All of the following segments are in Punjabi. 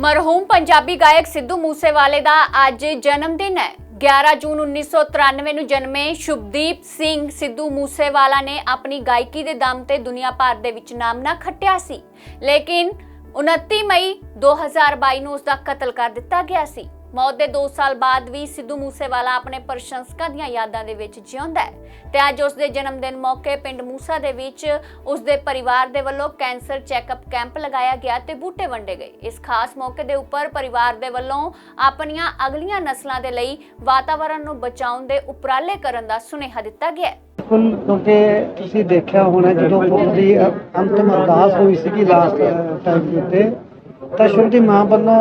ਮਰਹੂਮ ਪੰਜਾਬੀ ਗਾਇਕ ਸਿੱਧੂ ਮੂਸੇਵਾਲੇ ਦਾ ਅੱਜ ਜਨਮ ਦਿਨ ਹੈ। 11 ਜੂਨ 1993 ਨੂੰ ਜਨਮੇ ਸ਼ੁਭਦੀਪ ਸਿੰਘ ਸਿੱਧੂ ਮੂਸੇਵਾਲਾ ਨੇ ਆਪਣੀ ਗਾਇਕੀ ਦੇ ਦਮ ਤੇ ਦੁਨੀਆ ਭਰ ਦੇ ਵਿੱਚ ਨਾਮ ਨਾ ਖੱਟਿਆ ਸੀ। ਲੇਕਿਨ 29 ਮਈ 2022 ਨੂੰ ਉਸ ਦਾ ਕਤਲ ਕਰ ਦਿੱਤਾ ਗਿਆ ਸੀ। ਮੌਤ ਦੇ 2 ਸਾਲ ਬਾਅਦ ਵੀ ਸਿੱਧੂ ਮੂਸੇਵਾਲਾ ਆਪਣੇ ਪ੍ਰਸ਼ੰਸਕਾਂ ਦੀਆਂ ਯਾਦਾਂ ਦੇ ਵਿੱਚ ਜਿਉਂਦਾ ਹੈ ਤੇ ਅੱਜ ਉਸ ਦੇ ਜਨਮ ਦਿਨ ਮੌਕੇ ਪਿੰਡ ਮੂਸਾ ਦੇ ਵਿੱਚ ਉਸ ਦੇ ਪਰਿਵਾਰ ਦੇ ਵੱਲੋਂ ਕੈਂਸਰ ਚੈੱਕਅਪ ਕੈਂਪ ਲਗਾਇਆ ਗਿਆ ਤੇ ਬੂਟੇ ਵੰਡੇ ਗਏ। ਇਸ ਖਾਸ ਮੌਕੇ ਦੇ ਉੱਪਰ ਪਰਿਵਾਰ ਦੇ ਵੱਲੋਂ ਆਪਣੀਆਂ ਅਗਲੀਆਂ ਨਸਲਾਂ ਦੇ ਲਈ ਵਾਤਾਵਰਣ ਨੂੰ ਬਚਾਉਣ ਦੇ ਉਪਰਾਲੇ ਕਰਨ ਦਾ ਸੁਨੇਹਾ ਦਿੱਤਾ ਗਿਆ ਹੈ। ਬਿਲਕੁਲ ਕਿਉਂਕਿ ਤੁਸੀਂ ਦੇਖਿਆ ਹੋਣਾ ਜਦੋਂ ਉਹਦੀ ਅ- ਅੰਤਮ ਅਰਦਾਸ ਹੋਈ ਸੀਗੀ ਲਾਸਟ ਟਾਈਮ ਦੇ ਤਾਂ ਸ਼ੁਭ ਦੀ ਮਾਂ ਵੱਲੋਂ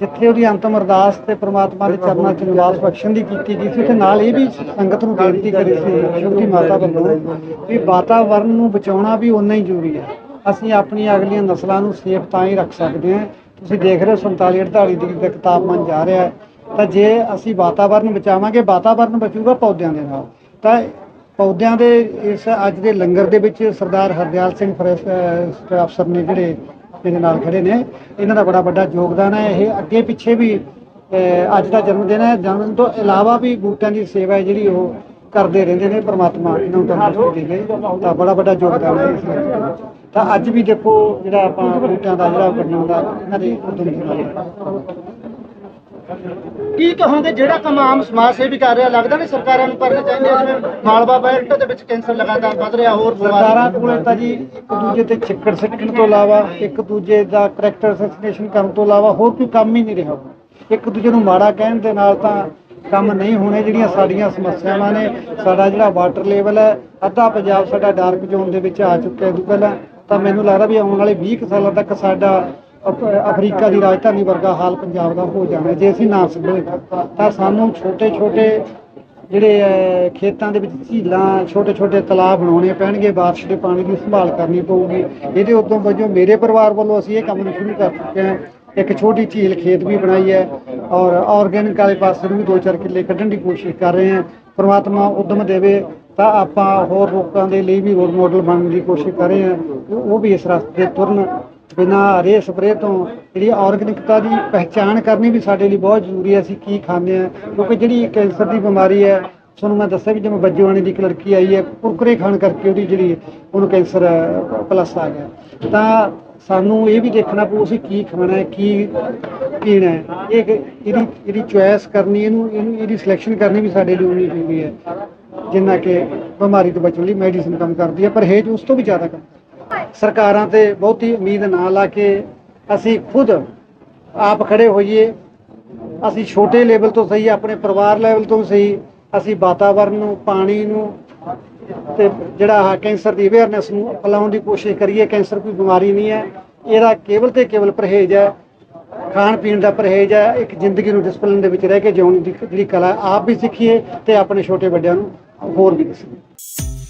ਜਿੱਥੇ ਉਹਦੀ ਅੰਤਮ ਅਰਦਾਸ ਤੇ ਪ੍ਰਮਾਤਮਾ ਦੇ ਚਰਨਾਂ 'ਚ ਨਿਵਾਸ ਬਖਸ਼ਣ ਦੀ ਕੀਤੀ ਗਈ ਸੀ, ਉੱਥੇ ਨਾਲ ਇਹ ਵੀ ਸੰਗਤ ਨੂੰ ਬੇਨਤੀ ਕਰੀ ਸੀ ਸ਼ੁਭ ਮਾਤਾ ਵੱਲੋਂ, ਵੀ ਵਾਤਾਵਰਣ ਨੂੰ ਬਚਾਉਣਾ ਵੀ ਉਨਾ ਹੀ ਜ਼ਰੂਰੀ ਹੈ। ਅਸੀਂ ਆਪਣੀਆਂ ਅਗਲੀਆਂ ਨਸਲਾਂ ਨੂੰ ਸੇਫ ਤਾਂ ਹੀ ਰੱਖ ਸਕਦੇ ਹਾਂ। ਤੁਸੀਂ ਦੇਖ ਰਹੇ ਹੋ 47 48 ਡਿਗਰੀ ਤੱਕ ਤਾਪਮਾਨ ਜਾ ਰਿਹਾ ਹੈ। ਤਾਂ ਜੇ ਅਸੀਂ ਵਾਤਾਵਰਨ ਬਚਾਵਾਂਗੇ, ਵਾਤਾਵਰਨ ਬਚੂਗਾ ਪੌਦਿਆਂ ਦੇ ਨਾਲ। ਤਾਂ ਪੌਦਿਆਂ ਦੇ ਇਸ ਅੱਜ ਦੇ ਲੰਗਰ ਦੇ ਵਿੱਚ ਸਰਦਾਰ ਹਰਦਿਆਲ ਸਿੰਘ ਫਰੈਸ ਅਫਸਰ ਨੇ ਜਿਹੜੇ ਮੇਰੇ ਨਾਲ ਖੜੇ ਨੇ। ਇਹਨਾਂ ਦਾ ਬੜਾ ਵੱਡਾ ਯੋਗਦਾਨ ਹੈ। ਇਹ ਅੱਗੇ ਪਿੱਛੇ ਵੀ ਅੱਜ ਦਾ ਜਨਮ ਦਿਨ ਹੈ। ਜਨਮ ਤੋਂ ਇਲਾਵਾ ਵੀ ਬੂਟਿਆਂ ਦੀ ਸੇਵਾ ਹੈ ਜਿਹੜੀ ਉਹ ਕਰਦੇ ਰਹਿੰਦੇ ਨੇ ਪ੍ਰਮਾਤਮਾ ਇਹਨਾਂ ਨੂੰ ਤੰਦਰੁਸਤੀ ਦੇਵੇ ਤਾਂ ਬੜਾ ਵੱਡਾ ਯੋਗਦਾਨ ਹੈ ਇਸ ਵਿੱਚ। ਤਾਂ ਅੱਜ ਵੀ ਦੇਖੋ ਜਿਹੜਾ ਆਪਾਂ ਬੂਟਿਆਂ ਦਾ ਜਿਹੜਾ ਕੱਢਣ ਇਹਨਾਂ ਦੇ ਉਦਮ ਨਾਲ। ਕੀ ਕਹੋਗੇ, ਜਿਹੜਾ ਕੰਮ ਆਮ ਸਮਾਜ ਸੇਵੀ ਕਰ ਰਿਹਾ? ਲੱਗਦਾ ਨਹੀਂ ਸਰਕਾਰਾਂ ਨੂੰ ਕਰਨਾ ਚਾਹੀਦਾ ਜਿਵੇਂ ਮਾਲਵਾ ਬੈਲਟ ਦੇ ਵਿੱਚ ਕੈਂਸਰ ਲਗਾਤਾਰ ਵੱਧ ਰਿਹਾ, ਹੋਰ ਸਰਕਾਰਾਂ ਕੋਲੇ ਤਾਂ ਜੀ ਇੱਕ ਦੂਜੇ ਤੇ ਛਿੱਕੜ ਸਿੱਟਣ ਤੋਂ ਇਲਾਵਾ, ਇੱਕ ਦੂਜੇ ਦਾ ਕਰੈਕਟਰ ਅਸੈਸੀਨੇਸ਼ਨ ਕਰਨ ਤੋਂ ਇਲਾਵਾ ਹੋਰ ਕੋਈ ਕੰਮ ਹੀ ਨਹੀਂ ਰਿਹਾ ਇੱਕ ਦੂਜੇ ਨੂੰ ਮਾੜਾ ਕਹਿਣ ਦੇ ਨਾਲ ਤਾਂ ਕੰਮ ਨਹੀਂ ਹੋਣੇ ਜਿਹੜੀਆਂ ਸਾਡੀਆਂ ਸਮੱਸਿਆਵਾਂ ਨੇ। ਸਾਡਾ ਜਿਹੜਾ ਵਾਟਰ ਲੈਵਲ ਹੈ, ਅੱਧਾ ਪੰਜਾਬ ਸਾਡਾ ਡਾਰਕ ਜ਼ੋਨ ਦੇ ਵਿੱਚ ਆ ਚੁੱਕਿਆ ਹੈ। ਤੋਂ ਪਹਿਲਾਂ ਤਾਂ ਮੈਨੂੰ ਲੱਗਦਾ ਵੀ ਆਉਣ ਵਾਲੇ 20 ਕੁ ਸਾਲਾਂ ਤੱਕ ਸਾਡਾ ਅਫਰੀਕਾ ਦੀ ਰਾਜਧਾਨੀ ਵਰਗਾ ਹਾਲ ਪੰਜਾਬ ਦਾ ਹੋ ਜਾਣਾ ਜੇ ਅਸੀਂ ਨਾ ਸੰਭਲੇ ਤਾਂ ਸਾਨੂੰ ਛੋਟੇ ਛੋਟੇ ਜਿਹੜੇ ਖੇਤਾਂ ਦੇ ਵਿੱਚ ਝੀਲਾਂ, ਛੋਟੇ ਛੋਟੇ ਤਲਾਬ ਬਣਾਉਣੇ ਪੈਣਗੇ, ਬਾਰਿਸ਼ ਦੇ ਪਾਣੀ ਦੀ ਸੰਭਾਲ ਕਰਨੀ ਪਊਗੀ। ਇਹਦੇ ਉਦੋਂ ਵਜੋਂ ਮੇਰੇ ਪਰਿਵਾਰ ਵੱਲੋਂ ਅਸੀਂ ਇਹ ਕੰਮ ਨੂੰ ਸ਼ੁਰੂ ਕਰ ਚੁੱਕੇ ਹਾਂ। ਇੱਕ ਛੋਟੀ ਝੀਲ ਖੇਤ ਵੀ ਬਣਾਈ ਹੈ ਔਰ ਆਰਗੈਨਿਕ ਵਾਲੇ ਪਾਸੇ ਨੂੰ ਵੀ ਦੋ ਚਾਰ ਕਿੱਲੇ ਕੱਢਣ ਦੀ ਕੋਸ਼ਿਸ਼ ਕਰ ਰਹੇ ਹਾਂ। ਪ੍ਰਮਾਤਮਾ ਉਦਮ ਦੇਵੇ ਤਾਂ ਆਪਾਂ ਹੋਰ ਲੋਕਾਂ ਦੇ ਲਈ ਵੀ ਰੋਲ ਮਾਡਲ ਬਣਨ ਦੀ ਕੋਸ਼ਿਸ਼ ਕਰ ਰਹੇ ਹਾਂ। ਉਹ ਵੀ ਇਸ ਰਸਤੇ ਤੁਰਨ ਬਿਨਾਂ ਰੇ ਸਪਰੇ ਤੋਂ ਜਿਹੜੀ ਆਰਗੈਨਿਕਤਾ ਦੀ ਪਹਿਚਾਣ ਕਰਨੀ ਵੀ ਸਾਡੇ ਲਈ ਬਹੁਤ ਜ਼ਰੂਰੀ ਹੈ, ਅਸੀਂ ਕੀ ਖਾਂਦੇ ਆ ਕਿਉਂਕਿ ਜਿਹੜੀ ਕੈਂਸਰ ਦੀ ਬਿਮਾਰੀ ਹੈ, ਤੁਹਾਨੂੰ ਮੈਂ ਦੱਸਿਆ ਵੀ ਜਿਵੇਂ ਬੱਜੂਆਣੀ ਦੀ ਇੱਕ ਲੜਕੀ ਆਈ ਹੈ, ਕੁਰਕਰੇ ਖਾਣ ਕਰਕੇ ਉਹਦੀ ਜਿਹੜੀ ਉਹਨੂੰ ਕੈਂਸਰ ਪਲੱਸ ਆ ਗਿਆ। ਤਾਂ ਸਾਨੂੰ ਇਹ ਵੀ ਦੇਖਣਾ ਪਊ, ਅਸੀਂ ਕੀ ਖਾਣਾ ਹੈ, ਕੀ ਪੀਣਾ ਹੈ। ਇਹ ਇਹਦੀ ਇਹਦੀ ਚੁਆਇਸ ਕਰਨੀ, ਇਹਨੂੰ ਇਹਨੂੰ, ਇਹਦੀ ਸਿਲੈਕਸ਼ਨ ਕਰਨੀ ਵੀ ਸਾਡੇ ਲਈ ਉਨੀ ਜ਼ਰੂਰੀ ਹੈ। ਜਿੰਨਾ ਕਿ ਬਿਮਾਰੀ ਤੋਂ ਬਚਣ ਲਈ ਮੈਡੀਸਿਨ ਕੰਮ ਕਰਦੀ ਹੈ, ਪਰ ਹੇਜ਼ ਉਸ ਤੋਂ ਵੀ ਜ਼ਿਆਦਾ ਕੰਮ ਕਰਦੀ ਸਰਕਾਰਾਂ ਤੇ ਬਹੁਤੀ ਉਮੀਦ ਨਾ ਲਾ ਕੇ ਅਸੀਂ ਖੁਦ ਆਪ ਖੜੇ ਹੋਈਏ। ਅਸੀਂ ਛੋਟੇ ਲੈਵਲ ਤੋਂ ਸਹੀ, ਆਪਣੇ ਪਰਿਵਾਰ ਲੈਵਲ ਤੋਂ ਸਹੀ, ਅਸੀਂ ਵਾਤਾਵਰਨ ਨੂੰ, ਪਾਣੀ ਨੂੰ ਤੇ ਜਿਹੜਾ ਆਹ ਕੈਂਸਰ ਦੀ ਅਵੇਅਰਨੈਸ ਨੂੰ ਫੈਲਾਉਣ ਦੀ ਕੋਸ਼ਿਸ਼ ਕਰੀਏ। ਕੈਂਸਰ ਕੋਈ ਬਿਮਾਰੀ ਨਹੀਂ ਹੈ। ਇਹਦਾ ਕੇਵਲ ਤੇ ਕੇਵਲ ਪਰਹੇਜ਼ ਹੈ। ਖਾਣ ਪੀਣ ਦਾ ਪਰਹੇਜ਼ ਹੈ। ਇੱਕ ਜ਼ਿੰਦਗੀ ਨੂੰ ਡਿਸਪਲਿਨ ਦੇ ਵਿੱਚ ਰਹਿ ਕੇ ਜਿਉਣ ਦੀ ਜਿਹੜੀ ਕਲਾ ਆਪ ਵੀ ਸਿੱਖੀਏ ਤੇ ਆਪਣੇ ਛੋਟੇ ਵੱਡਿਆਂ ਨੂੰ ਹੋਰ ਵੀ ਦੱਸੀਏ।